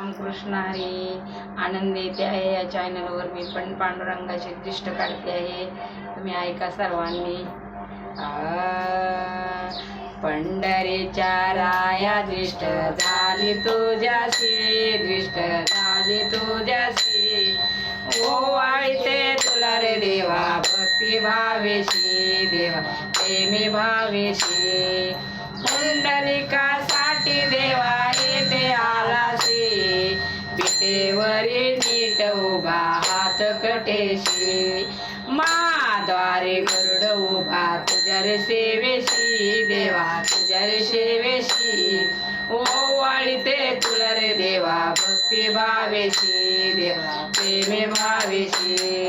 रामकृष्ण हरी आनंद येते आहे. या चॅनलवर मी पण पांडुरंगाचे दृष्ट काढते आहे. तुम्ही ऐका सर्वांनी. पंढरीच्या राया दृष्ट झाली तुझ्याशी दृष्ट झाली तुझ्याशी. ओ वाळते तुला रे देवा भक्ती भावेशी देवा प्रेमी भावेशी. पुंडलिकासाठी देवा हात कटेशी माद्वारे गरुड उभा तुझ्या सेवेशी देवा तुझ्या सेवेशी. ओ वाळीते तुला रे देवा भक्ती भावेशी देवा प्रेमे भावेशी.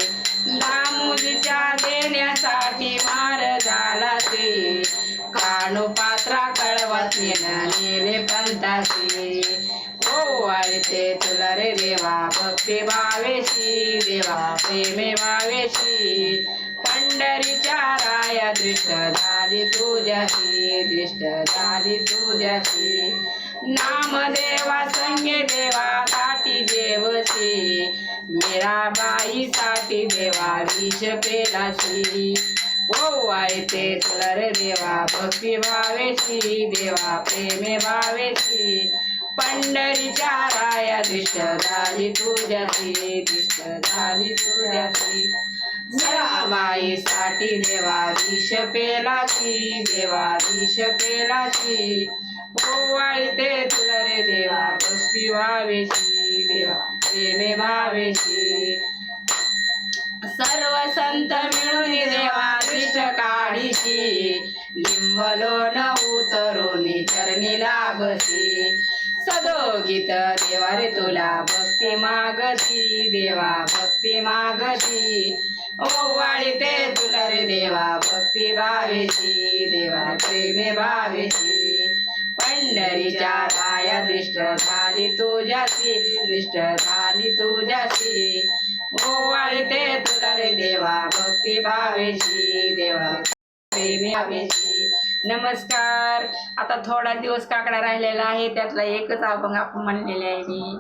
दामुजीच्या देण्यासाठी मार झाला ते काणू पात्रा कळवत नेले पंताशी वायचे तुला रे देवा भक्ती भावेशी देवा प्रेमे भावेशी. पंढरीच्या राया दृष्ट झाली तुझ्याशी दृष्ट झाली तुझ्याशी. नामदेवा संगे देवा साठी जेवशी मीराबाई साठी देवा विष पेलाशी ओ आयते तुला रे देवा भक्ती भावेशी देवा प्रेमे भावेशी. पंढरीच्या राया दिष्ट झाली तुझ्याची दिष्ट झाली तुझ्याची बाई साठी देवाधीश विष पेलाची देवा विष पेलाची ओ वाळते तुला रे देवा भक्ती व्हावेशी देवा प्रेमे भावेशी. सर्व संत मिळून देवा लिंबलो न उतरुनी चरणी लागशी सदोगीत देवा रे तुला भक्ती मागशी देवा भक्ती मागती ओवाळी ते तुला रे देवा भक्ती भावेशी देवा प्रेमे भावेशी. पंढरीच्या पाया दृष्ट झाली तुझ्याशी दृष्ट झाली तुझ्याशी. ओवाळी ते तुला रे देवा भक्ती भावेशी देवा नमस्कार. आता थोडा दिवस काकडा राहिलेला आहे त्यातला एकच अभंग आपण म्हणलेले आहे मी.